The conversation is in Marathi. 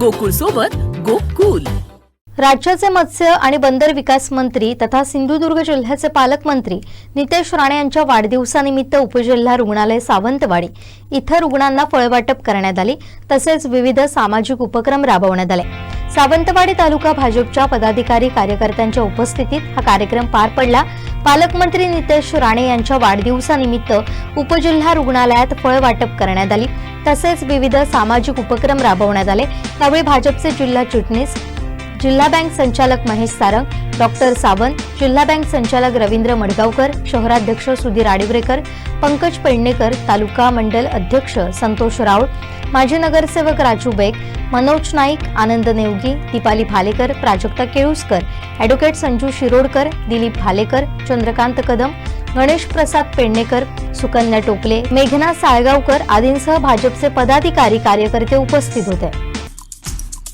गोकुळ सोबत गोकुल. राज्याचे मत्स्य आणि बंदर विकास मंत्री तथा सिंधुदुर्ग जिल्ह्याचे पालकमंत्री नितेश राणे यांच्या वाढदिवसानिमित्त उपजिल्हा रुग्णालय सावंतवाडी इथं रुग्णांना फळवाटप करण्यात आली. तसेच विविध सामाजिक उपक्रम राबवण्यात आले. सावंतवाडी तालुका भाजपच्या पदाधिकारी कार्यकर्त्यांच्या उपस्थितीत हा कार्यक्रम पार पडला. पालकमंत्री नितेश राणे यांच्या वाढदिवसानिमित्त उपजिल्हा रुग्णालयात फळ वाटप करण्यात आली. तसेच विविध सामाजिक उपक्रम राबवण्यात आले. त्यावेळी भाजपचे जिल्हा चिटणीस जिल्हा बँक संचालक महेश सारंग डॉक्टर सावंत जिल्हा बँक संचालक रवींद्र मडगावकर शहराध्यक्ष सुधीर आडिवरेकर पंकज पेडणेकर तालुका मंडल अध्यक्ष संतोष राऊळ माजी नगरसेवक राजू बेग मनोज नाईक आनंद नेवगी दीपाली भालेकर प्राजक्ता केळुसकर ॲडव्होकेट संजू शिरोडकर दिलीप भालेकर चंद्रकांत कदम गणेश प्रसाद पेडणेकर सुकन्या टोपले मेघना साळगावकर आदींसह भाजपचे पदाधिकारी कार्यकर्ते उपस्थित होते.